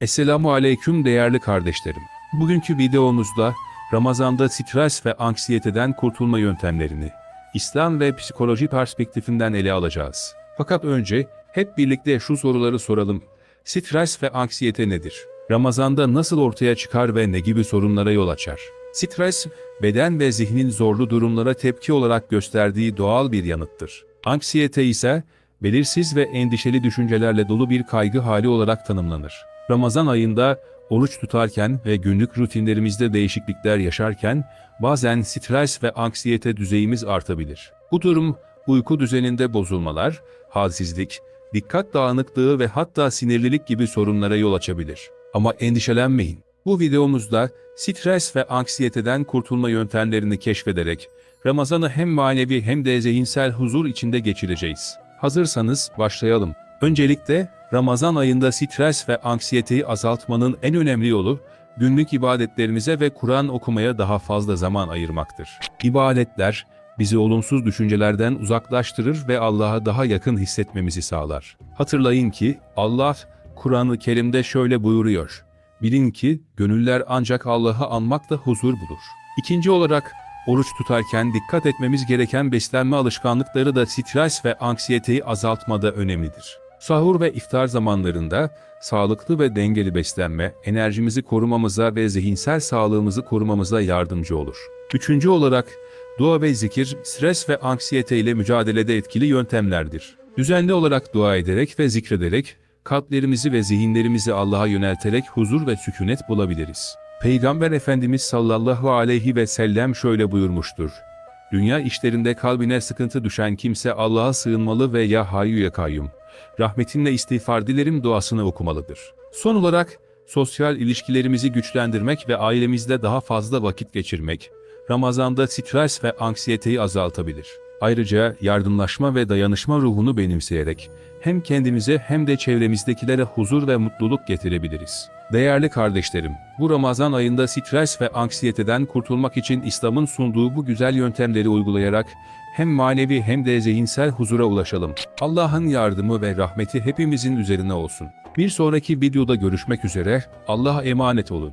Esselamu Aleyküm değerli kardeşlerim. Bugünkü videomuzda Ramazan'da stres ve anksiyeteden kurtulma yöntemlerini İslam ve psikoloji perspektifinden ele alacağız. Fakat önce hep birlikte şu soruları soralım. Stres ve anksiyete nedir? Ramazan'da nasıl ortaya çıkar ve ne gibi sorunlara yol açar? Stres, beden ve zihnin zorlu durumlara tepki olarak gösterdiği doğal bir yanıttır. Anksiyete ise belirsiz ve endişeli düşüncelerle dolu bir kaygı hali olarak tanımlanır. Ramazan ayında oruç tutarken ve günlük rutinlerimizde değişiklikler yaşarken bazen stres ve anksiyete düzeyimiz artabilir. Bu durum uyku düzeninde bozulmalar, halsizlik, dikkat dağınıklığı ve hatta sinirlilik gibi sorunlara yol açabilir. Ama endişelenmeyin. Bu videomuzda stres ve anksiyeteden kurtulma yöntemlerini keşfederek Ramazan'ı hem manevi hem de zihinsel huzur içinde geçireceğiz. Hazırsanız başlayalım. Öncelikle Ramazan ayında stres ve anksiyeteyi azaltmanın en önemli yolu günlük ibadetlerimize ve Kur'an okumaya daha fazla zaman ayırmaktır. İbadetler bizi olumsuz düşüncelerden uzaklaştırır ve Allah'a daha yakın hissetmemizi sağlar. Hatırlayın ki Allah Kur'an-ı Kerim'de şöyle buyuruyor. Bilin ki gönüller ancak Allah'ı anmakla huzur bulur. İkinci olarak oruç tutarken dikkat etmemiz gereken beslenme alışkanlıkları da stres ve anksiyeteyi azaltmada önemlidir. Sahur ve iftar zamanlarında sağlıklı ve dengeli beslenme enerjimizi korumamıza ve zihinsel sağlığımızı korumamıza yardımcı olur. Üçüncü olarak dua ve zikir stres ve anksiyete ile mücadelede etkili yöntemlerdir. Düzenli olarak dua ederek ve zikrederek kalplerimizi ve zihinlerimizi Allah'a yönelterek huzur ve sükunet bulabiliriz. Peygamber Efendimiz sallallahu aleyhi ve sellem şöyle buyurmuştur. Dünya işlerinde kalbine sıkıntı düşen kimse Allah'a sığınmalı ve ya hayyu ya kayyum. Rahmetinle istiğfar dilerim duasını okumalıdır. Son olarak sosyal ilişkilerimizi güçlendirmek ve ailemizde daha fazla vakit geçirmek, Ramazan'da stres ve anksiyeteyi azaltabilir. Ayrıca yardımlaşma ve dayanışma ruhunu benimseyerek hem kendimize hem de çevremizdekilere huzur ve mutluluk getirebiliriz. Değerli kardeşlerim, bu Ramazan ayında stres ve anksiyeteden kurtulmak için İslam'ın sunduğu bu güzel yöntemleri uygulayarak hem manevi hem de zihinsel huzura ulaşalım. Allah'ın yardımı ve rahmeti hepimizin üzerine olsun. Bir sonraki videoda görüşmek üzere, Allah'a emanet olun.